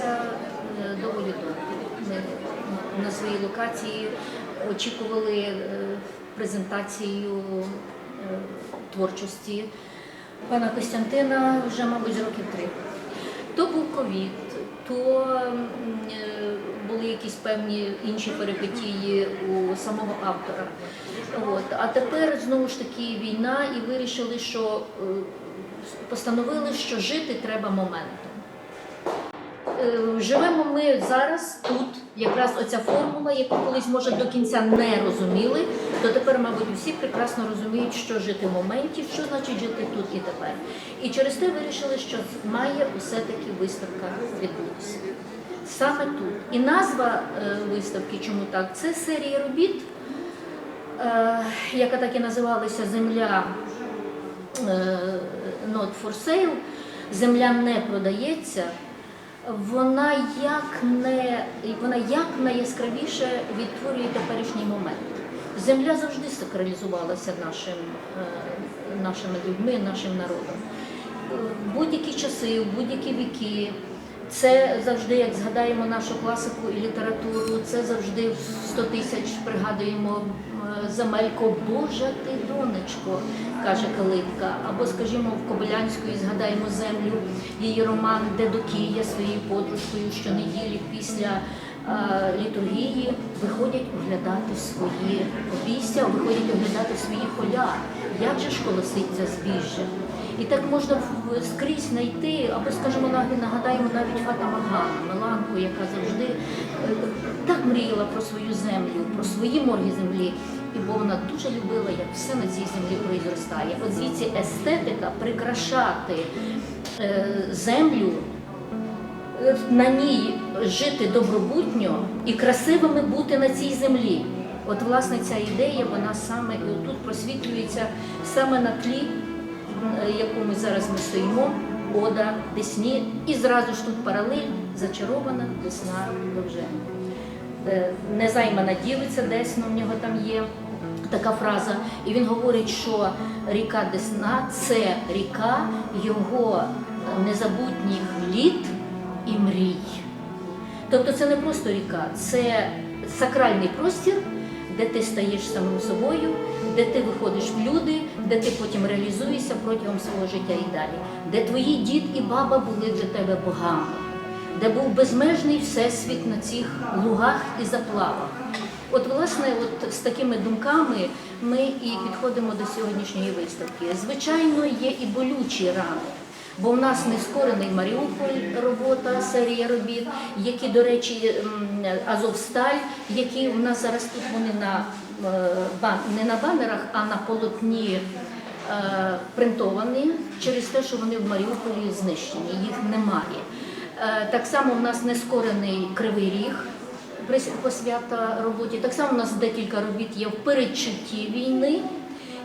е, доволі довго. Ми на своїй локації очікували е, презентацію е, творчості пана Костянтина вже, мабуть, років три. То був ковід, то е, були якісь певні інші перипетії у самого автора. От. А тепер знову ж таки війна, і вирішили, що постановили, що жити треба моментом. Е, Живемо ми зараз тут, якраз оця формула, яку колись може до кінця не розуміли, то тепер, мабуть, всі прекрасно розуміють, що жити в моменті, що значить жити тут і тепер. І через те вирішили, що має все-таки виставка відбутися. Саме тут. І назва е, виставки, чому так? Це серія робіт, е, яка так і називалася Земля е, Not for Sale. Земля не продається. Вона як не вона як найяскравіше відтворює теперішній момент. Земля завжди сакралізувалася нашим, е, нашими людьми, нашим народом. В будь-які часи, в будь-які віки. Це завжди, як згадаємо нашу класику і літературу, це завжди в 100 тисяч пригадуємо Замелько, Божа ти донечко, каже Калитка. Або, скажімо, в Кобилянської згадаємо землю, її роман Дедокія своєю подружкою щонеділі після літургії виходять оглядати свої обійстя, виходять оглядати свої поля. Як же ж колоситься збіжжя? І так можна скрізь знайти, або, скажімо, наг- нагадаємо навіть Фата Моргана, Меланку, яка завжди е, так мріяла про свою землю, про свої морги землі. І бо вона дуже любила, як все на цій землі произростає. От звідси естетика прикрашати е, землю, на ній жити добробутньо і красивими бути на цій землі. От, власне, ця ідея, вона саме тут просвітлюється саме на тлі е, якому зараз ми стоїмо, Ода, Десні, і зразу ж тут паралель зачарована Десна Довжена. Е, Незаймана дівиця Десна, в нього там є така фраза. І він говорить, що ріка Десна це ріка його незабутніх літ і мрій. Тобто це не просто ріка, це сакральний простір, де ти стаєш самим собою, де ти виходиш в люди, де ти потім реалізуєшся протягом свого життя і далі, де твої дід і баба були для тебе богами, де був безмежний всесвіт на цих лугах і заплавах. От, власне, от з такими думками ми і підходимо до сьогоднішньої виставки. Звичайно, є і болючі рани. Бо в нас не скорений Маріуполь робота, серія робіт, які, до речі, Азовсталь, які в нас зараз тут вони на е, не на банерах, а на полотні е, принтовані через те, що вони в Маріуполі знищені, їх немає. Е, Так само в нас не скорений Кривий Ріг посвята роботі. Так само у нас декілька робіт є в передчутті війни.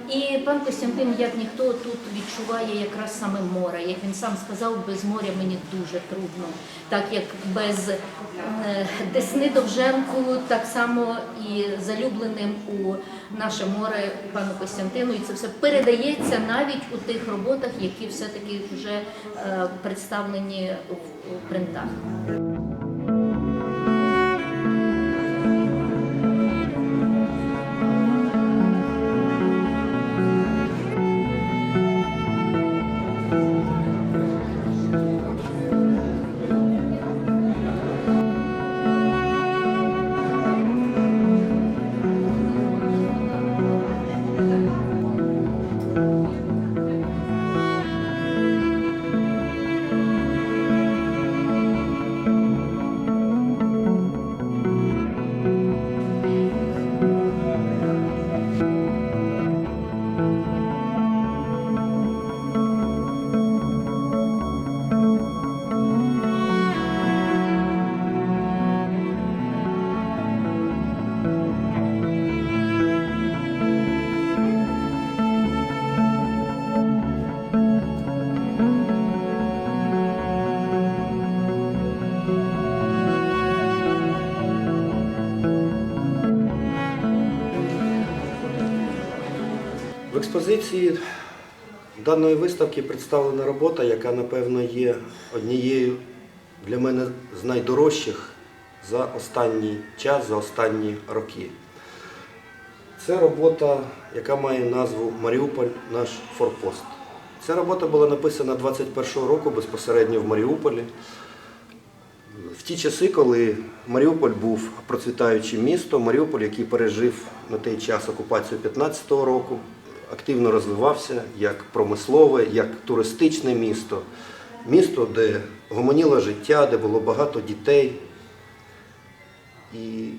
І пан Костянтин, як ніхто, тут відчуває якраз саме море. Як він сам сказав, без моря мені дуже трудно. Так як без е, Десни Довженку, так само і залюбленим у наше море пану Костянтину. І це все передається навіть у тих роботах, які все-таки вже е, представлені в, принтах. В експозиції даної виставки представлена робота, яка, напевно, є однією для мене з найдорожчих за останній час, за останні роки. Це робота, яка має назву Маріуполь наш форпост. Ця робота була написана 21-го року безпосередньо в Маріуполі. В ті часи, коли Маріуполь був процвітаючим містом, Маріуполь, який пережив на той час окупацію 15-го року, активно розвивався як промислове, як туристичне місто, місто, де гомоніло життя, де було багато дітей. І,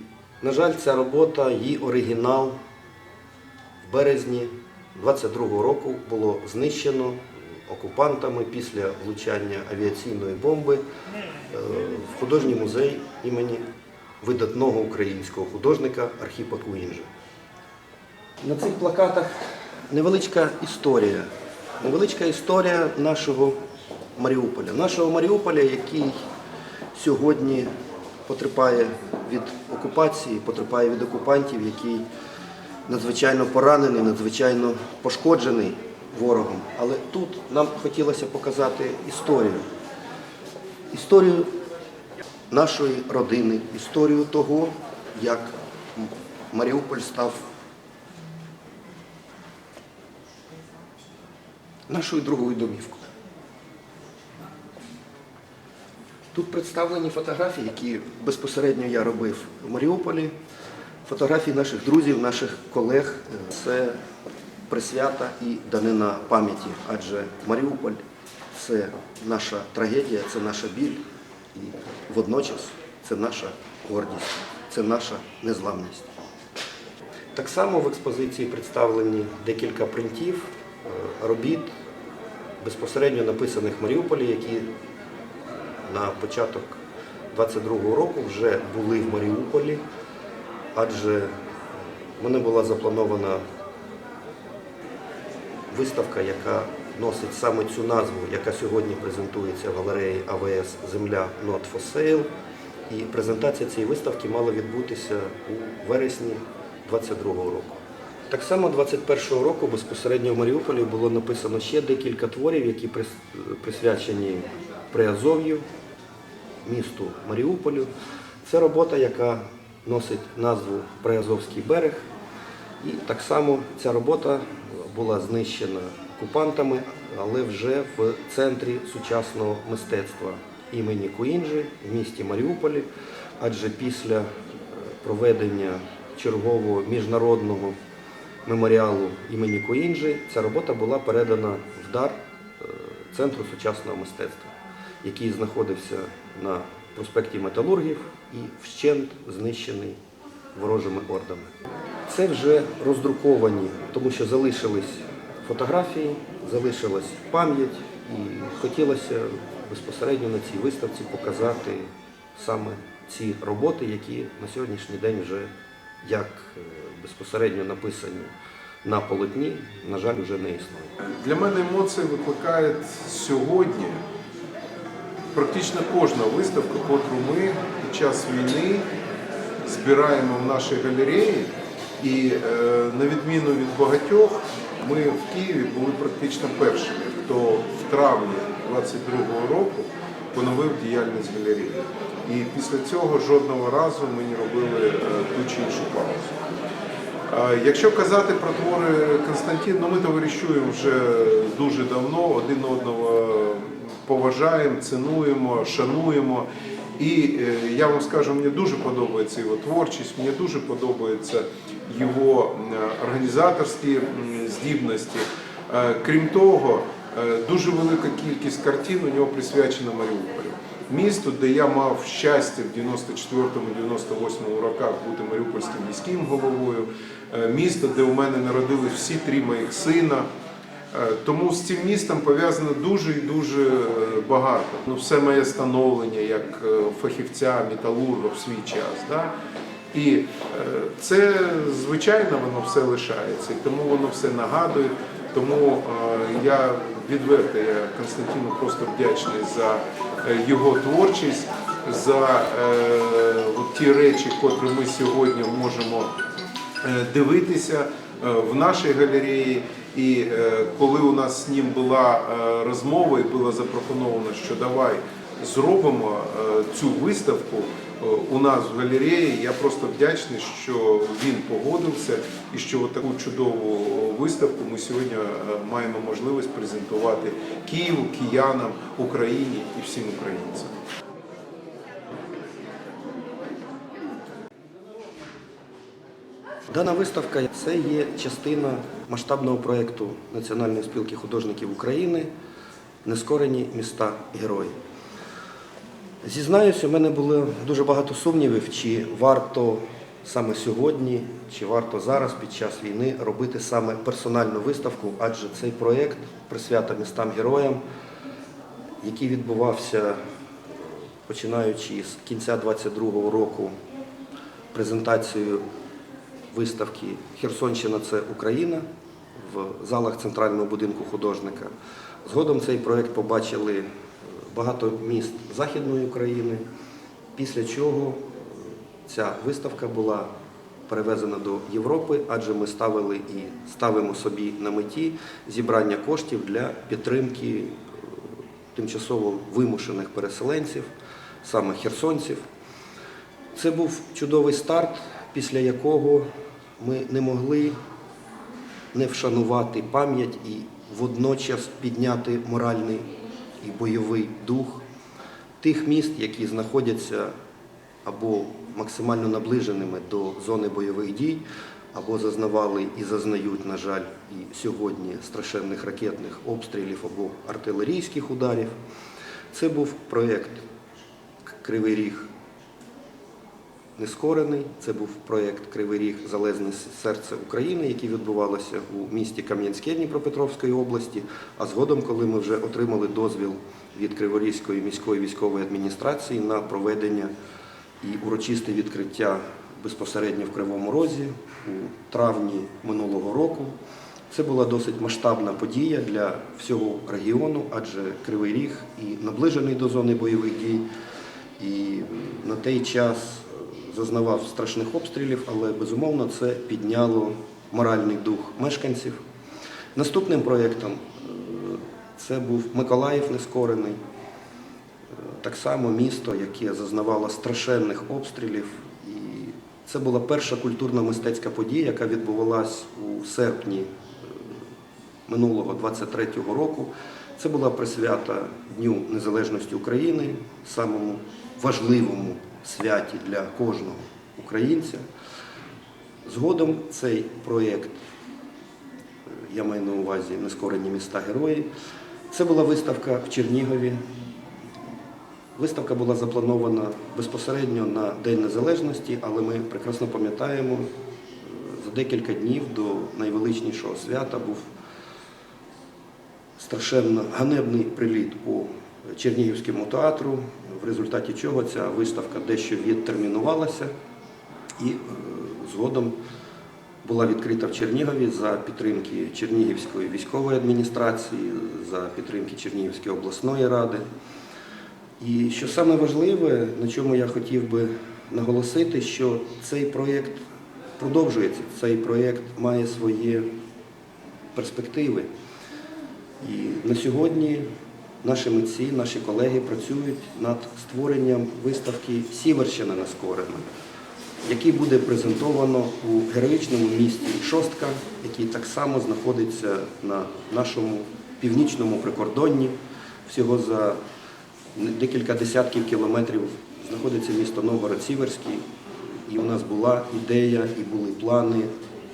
на жаль, ця робота, її оригінал в березні 22-го року було знищено окупантами після влучання авіаційної бомби е, в художній музей імені видатного українського художника Архіпа Куінжа. На цих плакатах невеличка історія. Невеличка історія нашого Маріуполя. Нашого Маріуполя, який сьогодні потерпає від окупації, потерпає від окупантів, який надзвичайно поранений, надзвичайно пошкоджений ворогом. Але тут нам хотілося показати історію. Історію нашої родини, історію того, як Маріуполь став нашою другою домівкою. Тут представлені фотографії, які безпосередньо я робив в Маріуполі. Фотографії наших друзів, наших колег. Це присвята і данина пам'яті, адже Маріуполь це наша трагедія, це наша біль і водночас це наша гордість, це наша незламність. Так само в експозиції представлені декілька принтів е, робіт, безпосередньо написаних в Маріуполі, які на початок 22-го року вже були в Маріуполі, адже в мене була запланована виставка, яка носить саме цю назву, яка сьогодні презентується в галереї АВС Земля Not for Sale. І презентація цієї виставки мала відбутися у вересні 22-го року. Так само 21-го року безпосередньо в Маріуполі було написано ще декілька творів, які присвячені Приазов'ю, місту Маріуполю. Це робота, яка носить назву Приазовський берег. І так само ця робота була знищена окупантами, але вже в центрі сучасного мистецтва імені Куінджі в місті Маріуполі. Адже після проведення чергового міжнародного меморіалу імені Куінджі ця робота була передана в дар е, Центру сучасного мистецтва, який знаходився на проспекті Металургів і вщент знищений ворожими ордами. Це вже роздруковані, тому що залишились фотографії, залишилась пам'ять, і хотілося безпосередньо на цій виставці показати саме ці роботи, які на сьогоднішній день вже як е, безпосередньо написані на полотні, на жаль, вже не існують. Для мене емоції викликає сьогодні практично кожна виставка, котру ми під час війни збираємо в нашій галереї. І е, на відміну від багатьох, ми в Києві були практично першими, хто в травні 22-го року поновив діяльність галереї. І після цього жодного разу ми не робили е, ту чи іншу паузу. Е, Якщо казати про твори Константин, ну ми товаришуємо вже дуже давно, один одного поважаємо, цінуємо, шануємо. І е, я вам скажу, мені дуже подобається його творчість, мені дуже подобаються його організаторські здібності. Крім того, дуже велика кількість картин у нього присвячена Маріуполю. Місту, де я мав щастя в 94-98 роках бути маріупольським міським головою, Е, місто, де у мене народились всі три моїх сина. Е, Тому з цим містом пов'язано дуже і дуже е, багато. Ну, все моє становлення як фахівця, металурга в свій час. Да? І це, звичайно, воно все лишається, і тому воно все нагадує. Тому я відверто я Константину просто вдячний за е, його творчість, за е, ті речі, котрі ми сьогодні можемо е, дивитися в нашій галереї. І коли у нас з ним була розмова і було запропоновано, що давай зробимо цю виставку у нас в галереї. Я просто вдячний, що він погодився і що таку чудову виставку ми сьогодні е, маємо можливість презентувати Києву, киянам, Україні і всім українцям. Дана виставка це є частина масштабного проєкту Національної спілки художників України Нескорені міста герої. Зізнаюся, у мене було дуже багато сумнівів, чи варто саме сьогодні, чи варто зараз під час війни робити саме персональну виставку, адже цей проєкт присвята містам героям, який відбувався починаючи з кінця 22-го року презентацією виставки Херсонщина це Україна в залах центрального будинку художника. Згодом цей проєкт побачили багато міст Західної України, після чого ця виставка була перевезена до Європи, адже ми ставили і ставимо собі на меті зібрання коштів для підтримки е, тимчасово вимушених переселенців, саме херсонців. Це був чудовий старт, після якого ми не могли не вшанувати пам'ять і водночас підняти моральний і бойовий дух тих міст, які знаходяться або максимально наближеними до зони бойових дій, або зазнавали і зазнають, на жаль, і сьогодні страшенних ракетних обстрілів або артилерійських ударів. Це був проєкт Кривий Ріг Нескорений. Це був проєкт Кривий Ріг Залезне серце України, який відбувався у місті Кам'янське Дніпропетровської області. А згодом, коли ми вже отримали дозвіл від Криворізької міської військової адміністрації на проведення і урочисте відкриття безпосередньо в Кривому Розі у травні минулого року. Це була досить масштабна подія для всього регіону, адже Кривий Ріг і наближений до зони бойових дій, і на той час зазнавав страшних обстрілів, але безумовно це підняло моральний дух мешканців. Наступним проєктом е, це був Миколаїв Нескорений. Е, Так само місто, яке зазнавало страшенних обстрілів. І це була перша культурно-мистецька подія, яка відбувалась у серпні е, минулого 23-го року. Це була присвята Дню Незалежності України, самому важливому святі для кожного українця. Згодом цей проєкт, я маю на увазі Нескорені міста герої, це була виставка в Чернігові. Виставка була запланована безпосередньо на День Незалежності, але ми прекрасно пам'ятаємо, е, за декілька днів до найвеличнішого свята був страшенно ганебний приліт по Чернігівському театру, в результаті чого ця виставка дещо відтермінувалася і е, згодом була відкрита в Чернігові за підтримки Чернігівської військової адміністрації, за підтримки Чернігівської обласної ради. І що саме важливе, на чому я хотів би наголосити, що цей проєкт продовжується, цей проєкт має свої перспективи. І на сьогодні наші митці, наші колеги працюють над створенням виставки Сіверщина Нескорена, який буде презентовано у героїчному місті Шостка, який так само знаходиться на нашому північному прикордонні. Всього за декілька десятків кілометрів знаходиться місто Новгород-Сіверський. І у нас була ідея і були плани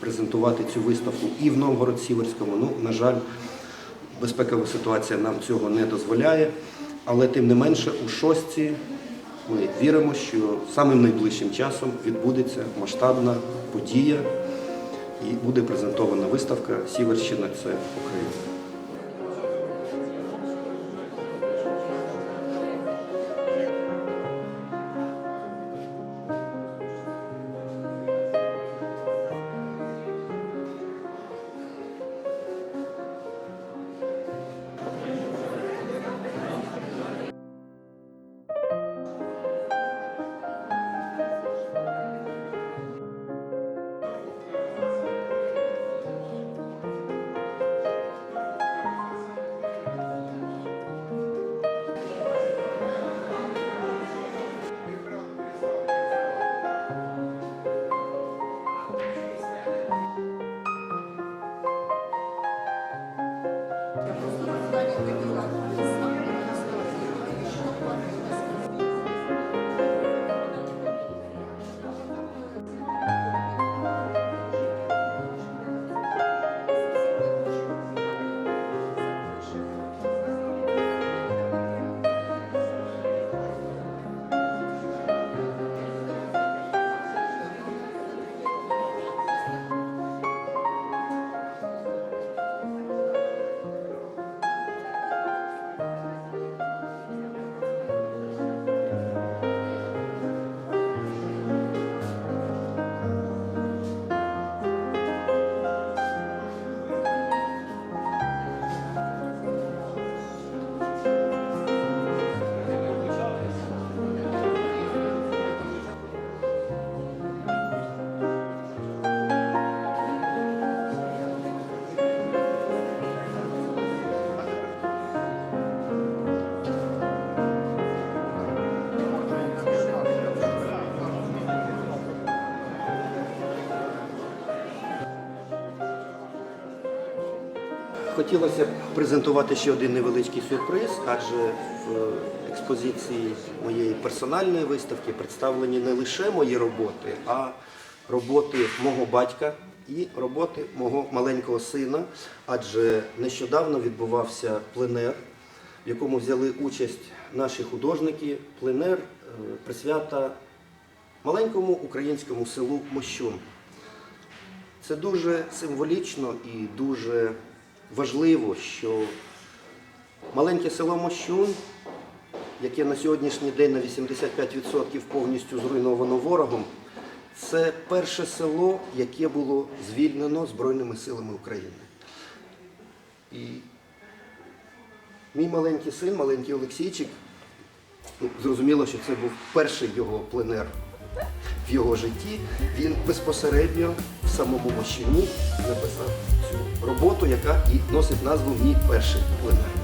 презентувати цю виставку і в Новгород-Сіверському. Ну, на жаль, безпекова ситуація нам цього не дозволяє. Але тим не менше у шостці ми віримо, що самим найближчим часом відбудеться масштабна подія і буде презентована виставка Сіверщина це Україна. останніх декількох століття, що Хотілося б презентувати ще один невеличкий сюрприз, адже в експозиції моєї персональної виставки представлені не лише мої роботи, а роботи мого батька і роботи мого маленького сина. Адже нещодавно відбувався пленер, в якому взяли участь наші художники. Пленер е, присвята маленькому українському селу Мощун. Це дуже символічно і дуже важливо, що маленьке село Мощун, яке на сьогоднішній день на 85% повністю зруйновано ворогом, це перше село, яке було звільнено Збройними силами України. І мій маленький син, маленький Олексійчик, ну, зрозуміло, що це був перший його пленер в його житті, він безпосередньо в самому Мощуні написав роботу, яка і носить назву Мій перший пленер.